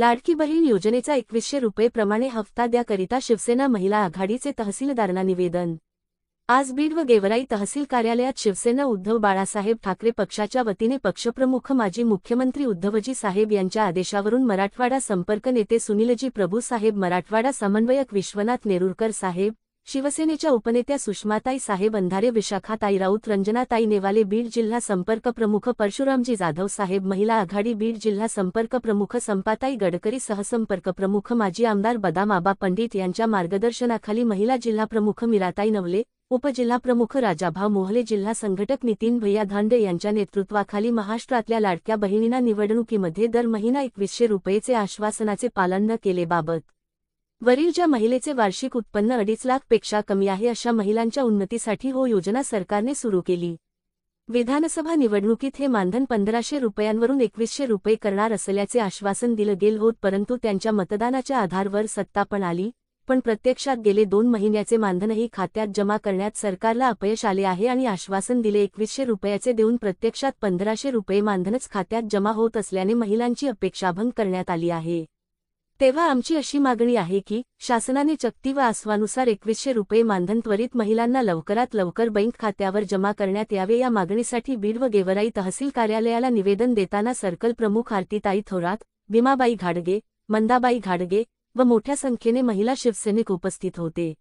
लाडकी बहीण योजनेचा एकवीसशे रुपये प्रमाणे हप्ता द्याकरिता शिवसेना महिला आघाडीचे तहसीलदारांना निवेदन. आज बीड व गेवराई तहसील कार्यालयात शिवसेना उद्धव बाळासाहेब ठाकरे पक्षाच्या वतीने पक्षप्रमुख माजी मुख्यमंत्री उद्धवजी साहेब यांच्या आदेशावरून मराठवाडा संपर्क नेते सुनीलजी प्रभू साहेब मराठवाडा समन्वयक विश्वनाथ नेरुरकर साहेब शिवसेनेच्या उपनेत्या सुषमाताई साहेब अंधारे विशाखाताई राऊत रंजनाताई नेवाले बीड जिल्हा संपर्क प्रमुख परशुरामजी जाधव साहेब महिला आघाडी बीड जिल्हा संपर्क प्रमुख संपाताई गडकरी सहसंपर्क प्रमुख माजी आमदार बदामाबा पंडित यांच्या मार्गदर्शनाखाली महिला जिल्हा प्रमुख मीराताई नवले उपजिल्हाप्रमुख राजाभाव मोहले जिल्हा संघटक नितीन भैया धांडे यांच्या नेतृत्वाखाली महाराष्ट्रातल्या लाडक्या बहिणींना निवडणुकीमध्ये दर महिना एकवीसशे रुपयेचे आश्वासनाचे पालन न केलेबाबत वरील ज्या महिलेचे वार्षिक उत्पन्न अडीच लाखपेक्षा कमी आहे अशा महिलांच्या उन्नतीसाठी हो योजना सरकारने सुरू केली. विधानसभा निवडणुकीत हे मानधन पंधराशे रुपयांवरून एकवीसशे रुपये करणार असल्याचे आश्वासन दिलं गेल होत परंतु त्यांच्या मतदानाच्या आधारवर सत्ता पण आली. पण प्रत्यक्षात गेले दोन महिन्याचे मानधनही खात्यात जमा करण्यात सरकारला अपयश आले आहे आणि आश्वासन दिले एकवीसशे रुपयाचे देऊन प्रत्यक्षात पंधराशे रुपये मानधनच खात्यात जमा होत असल्याने महिलांची अपेक्षाभंग करण्यात आली आहे. तेव्हा आमची अशी मागणी आहे की शासनाने चक्ती व आसवानुसार एकवीसशे रुपये मानधन त्वरित महिलांना लवकरात लवकर बँक खात्यावर जमा करण्यात यावे या मागणीसाठी बीड व गेवराई तहसील कार्यालयाला निवेदन देताना सर्कल प्रमुख आरतीताई थोरात भीमाबाई घाडगे मंदाबाई घाडगे व मोठ्या संख्येने महिला शिवसैनिक उपस्थित होते.